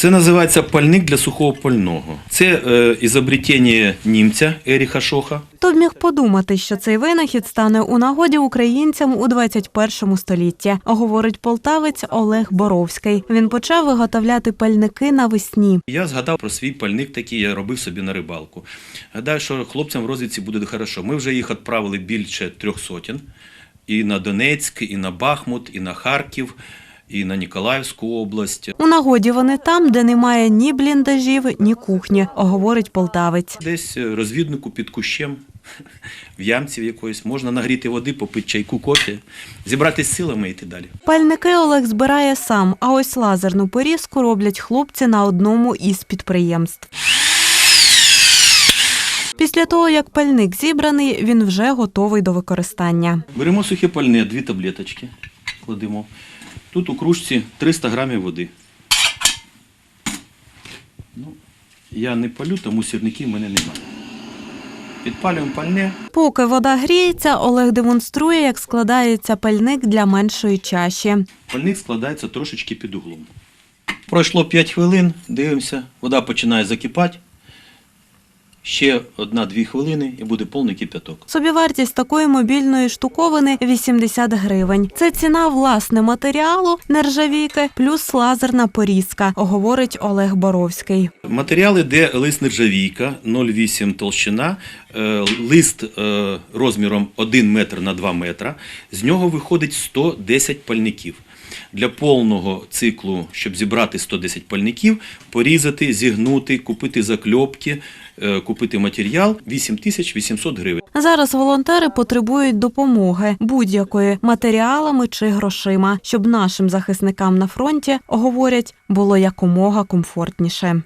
Це називається пальник для сухого пального. Це е, ізобретення німця Еріха Шоха. Хто б міг подумати, що цей винахід стане у нагоді українцям у 21 столітті, говорить полтавець Олег Боровський. Він почав виготовляти пальники навесні. Я згадав про свій пальник, такий я робив собі на рибалку. Гадаю, що хлопцям в розвідці буде хорошо. Ми вже їх відправили більше трьох сотень. І на Донецьк, і на Бахмут, і на Харків, і на Ніколаївську область. У нагоді вони там, де немає ні бліндажів, ні кухні, говорить полтавець. Десь е, розвіднику під кущем, в ямці в якоїсь, можна нагріти води, попити чайку, кофе, зібратися силами і йти далі. Пальники Олег збирає сам, а ось лазерну порізку роблять хлопці на одному із підприємств. Після того, як пальник зібраний, він вже готовий до використання. Беремо сухе пальне, дві таблеточки, кладемо. Тут у кружці 300 грамів води. Ну, я не палю, тому сірників в мене немає. Підпалюємо пальне. Поки вода гріється, Олег демонструє, як складається пальник для меншої чаші. Пальник складається трошечки під углом. Пройшло 5 хвилин, дивимося, вода починає закипати. Ще одна-дві хвилини і буде повний кипяток. Собівартість такої мобільної штуковини 80 гривень. Це ціна власне матеріалу нержавійки плюс лазерна порізка, говорить Олег Боровський. Матеріали, де лист нержавійка, 0,8 толщина, е, лист е, розміром 1 метр на 2 метра. З нього виходить 110 пальників. Для повного циклу, щоб зібрати 110 пальників, порізати, зігнути, купити закльопки, е, купити матеріал 8800 гривень. Зараз волонтери потребують допомоги будь-якої матеріалами чи грошима, щоб нашим захисникам на фронті говорять було якомога комфортніше.